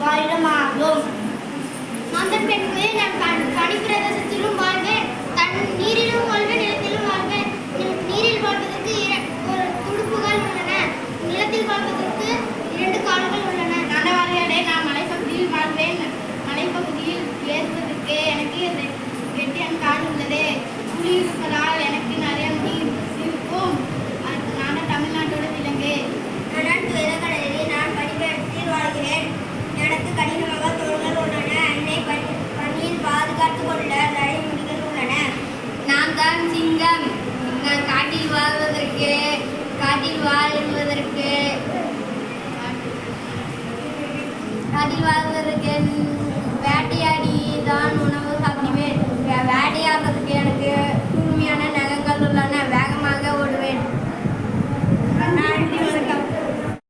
வருடமாகும். அந்த மாந்தன் பெண்களே நான் பனி- கனிப்பிரதேசத்திலும் வாழ்வேன். தன் நீரிலும் வாழ்வேன் நிலத்திலும் வாழ்வேன். நீரில் வாழ்வதற்கு ஒரு துடுப்புகள் உள்ளன. நிலத்தில் வாழ்வதற்கு இரண்டு கால்கள் உள்ளன. நனவாரிகளே நான் மலைப்பகுதியில் வாழ்வேன். மலைப்பகுதியில் ஏறுவதற்கு எனக்கு ரெ- எட்டியன் கால் உள்ளதே. தான் சிங்கம். நான் காட்டில் வாழ்வதற்கு காட்டில் வாழ்வதற்கு காட்டில் வாழ்வதற்கு